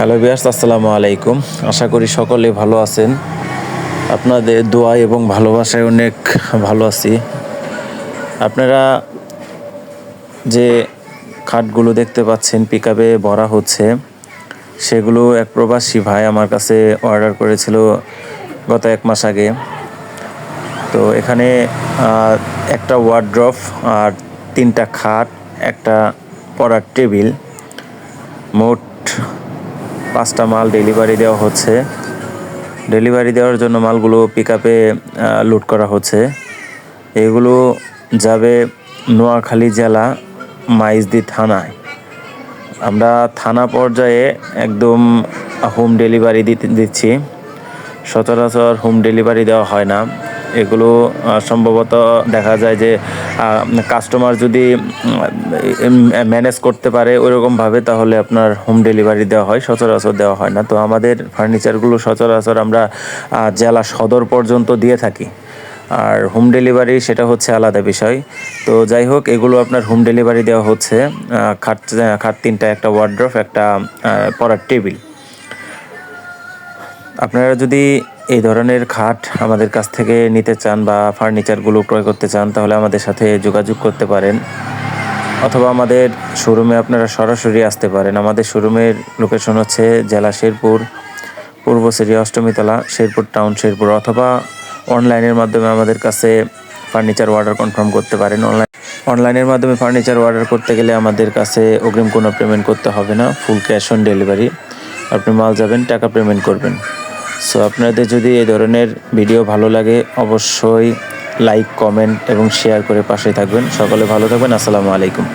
Hello বিয়ার্স আসসালামু আলাইকুম। আশা করি সকলে ভালো আছেন। আপনাদের দোয়া এবং ভালোবাসায় অনেক ভালো আছি। আপনারা যে খাটগুলো দেখতে পাচ্ছেন পিকআপে ভরা হচ্ছে, সেগুলো এক প্রবাসী ভাই আমার কাছে অর্ডার করেছিল গত এক মাস আগে। তো এখানে একটা ওয়ার্ড্রফ আর তিনটা খাট, একটা পড়ার টেবিল, মোট পাঁচটা মাল ডেলিভারি দেওয়া হচ্ছে। ডেলিভারি দেওয়ার জন্য মালগুলো পিক আপে লোড করা হচ্ছে। এগুলো যাবে নোয়াখালী জেলা, মাইজদি থানায়। আমরা থানা পর্যায়ে একদম হোম ডেলিভারি দিতে দিচ্ছি। সচরাচর হোম ডেলিভারি দেওয়া হয় না। এগুলো সম্ভবত দেখা যায় যে কাস্টমার যদি ম্যানেজ করতে পারে ওইরকমভাবে, তাহলে আপনার হোম ডেলিভারি দেওয়া হয়, সচরাচর দেওয়া হয় না। তো আমাদের ফার্নিচারগুলো সচরাচর আমরা জেলা সদর পর্যন্ত দিয়ে থাকি। আর হোম ডেলিভারি সেটা হচ্ছে আলাদা বিষয়। তো যাই হোক, এগুলো আপনার হোম ডেলিভারি দেওয়া হচ্ছে খাট খাট তিনটা, একটা ওয়ার্ড্রফ একটা পড়ার টেবিল আপনারা যদি এই ধরনের খাট আমাদের কাছ থেকে নিতে চান বা ফার্নিচারগুলো ক্রয় করতে চান, তাহলে আমাদের সাথে যোগাযোগ করতে পারেন। অথবা আমাদের শোরুমে আপনারা সরাসরি আসতে পারেন। আমাদের শোরুমের লোকেশন হচ্ছে জেলা শেরপুর, পূর্ব সিরি অষ্টমীতলা শেরপুর টাউন শেরপুর, অথবা অনলাইনের মাধ্যমে আমাদের কাছে ফার্নিচার অর্ডার কনফার্ম করতে পারেন। অনলাইন, অনলাইনের মাধ্যমে ফার্নিচার অর্ডার করতে গেলে আমাদের কাছে অগ্রিম কোনো পেমেন্ট করতে হবে না, ফুল ক্যাশ অন ডেলিভারি। আপনি মাল যাবেন, টাকা পেমেন্ট করবেন। সো আপনাদের যদি এই ধরনের ভিডিও ভালো লাগে, অবশ্যই লাইক কমেন্ট এবং শেয়ার করে পাশে থাকবেন। সকলে ভালো থাকবেন। আসসালামু আলাইকুম।